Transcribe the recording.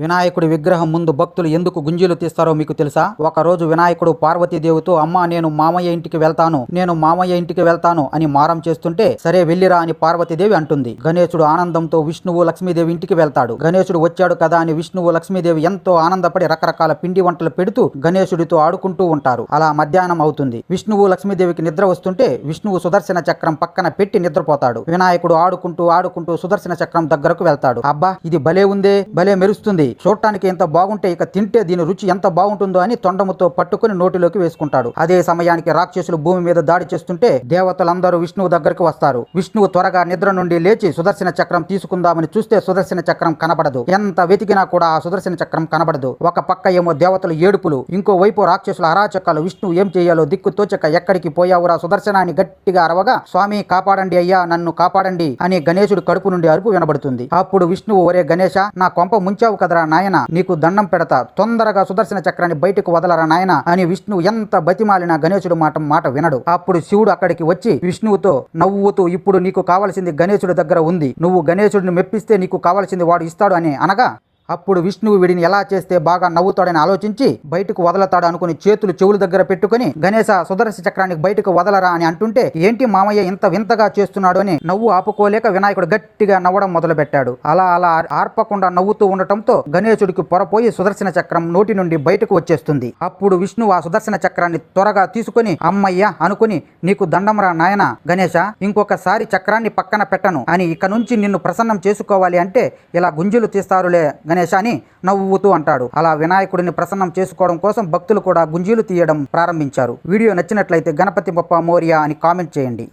వినాయకుడి విగ్రహం ముందు భక్తులు ఎందుకు గుంజీలు తీస్తారో మీకు తెలుసా? ఒక రోజు వినాయకుడు పార్వతీదేవితో అమ్మా నేను మామయ్య ఇంటికి వెళ్తాను నేను మామయ్య ఇంటికి వెళ్తాను అని మారం చేస్తుంటే సరే వెళ్ళిరా అని పార్వతీదేవి అంటుంది. గణేశుడు ఆనందంతో విష్ణువు లక్ష్మీదేవి ఇంటికి వెళ్తాడు. గణేశుడు వచ్చాడు కదా అని విష్ణువు లక్ష్మీదేవి ఎంతో ఆనందపడి రకరకాల పిండి వంటలు పెడుతూ గణేశుడితో ఆడుకుంటూ ఉంటారు. అలా మధ్యాహ్నం అవుతుంది. విష్ణువు లక్ష్మీదేవికి నిద్ర వస్తుంటే విష్ణువు సుదర్శన చక్రం పక్కన పెట్టి నిద్రపోతాడు. వినాయకుడు ఆడుకుంటూ ఆడుకుంటూ సుదర్శన చక్రం దగ్గరకు వెళ్తాడు. అబ్బా ఇది భలే ఉందే భలే మెరుస్తుంది చూడటానికి ఎంత బాగుంటే ఇక తింటే దీని రుచి ఎంత బాగుంటుందో అని తొండముతో పట్టుకుని నోటిలోకి వేసుకుంటాడు. అదే సమయానికి రాక్షసులు భూమి మీద దాడి చేస్తుంటే దేవతలందరూ విష్ణువు దగ్గరకు వస్తారు. విష్ణువు త్వరగా నిద్ర నుండి లేచి సుదర్శన చక్రం తీసుకుందామని చూస్తే సుదర్శన చక్రం కనబడదు. ఎంత వెతికినా కూడా ఆ సుదర్శన చక్రం కనబడదు. ఒక పక్క ఏమో దేవతలు ఏడుపులు ఇంకో వైపు రాక్షసుల అరాచకాలు. విష్ణువు ఏం చేయాలో దిక్కు తోచక ఎక్కడికి పోయావురా సుదర్శనాన్ని గట్టిగా అరవగా స్వామి కాపాడండి అయ్యా నన్ను కాపాడండి అని గణేశుడు కడుపు నుండి అరుపు వినబడుతుంది. అప్పుడు విష్ణువు ఒరే గణేశ నా కొంప ముంచావు కదరా నాయన. నీకు దండం పెడతా. తొందరగా సుదర్శన చక్రాన్ని బయటకు వదలరా నాయన అని విష్ణు ఎంత బతిమాలినా గణేశుడు మాట మాట వినడు. అప్పుడు శివుడు అక్కడికి వచ్చి విష్ణువుతో నవ్వుతూ ఇప్పుడు నీకు కావలసింది గణేశుడి దగ్గర ఉంది. నువ్వు గణేశుడిని మెప్పిస్తే నీకు కావలసింది వాడు ఇస్తాడు అని అనగా అప్పుడు విష్ణువు వీడిని ఎలా చేస్తే బాగా నవ్వుతాడని ఆలోచించి బయటకు వదలతాడు అనుకుని చేతులు చెవుల దగ్గర పెట్టుకుని గణేశ సుదర్శ చక్రానికి బయటకు వదలరా అని అంటుంటే ఏంటి మామయ్య ఇంత వింతగా చేస్తున్నాడు అని నవ్వు ఆపుకోలేక వినాయకుడు గట్టిగా నవ్వడం మొదలుపెట్టాడు. అలా అలా ఆర్పకుండా నవ్వుతూ ఉండటంతో గణేశుడికి పొరపోయి సుదర్శన చక్రం నోటి నుండి బయటకు వచ్చేస్తుంది. అప్పుడు విష్ణువు ఆ సుదర్శన చక్రాన్ని త్వరగా తీసుకుని అమ్మయ్య అనుకుని నీకు దండంరా నాయన గణేశ ఇంకొకసారి చక్రాన్ని పక్కన పెట్టను అని ఇక నుంచి నిన్ను ప్రసన్నం చేసుకోవాలి అంటే ఇలా గుంజులు తీస్తారులే గణేశ అని నవ్వుతూ అంటాడు. అలా వినాయకుడిని ప్రసన్నం చేసుకోవడం కోసం భక్తులు కూడా గుంజీలు తీయడం ప్రారంభించారు. వీడియో నచ్చినట్లయితే గణపతి బొప్ప మోరియా అని కామెంట్ చేయండి.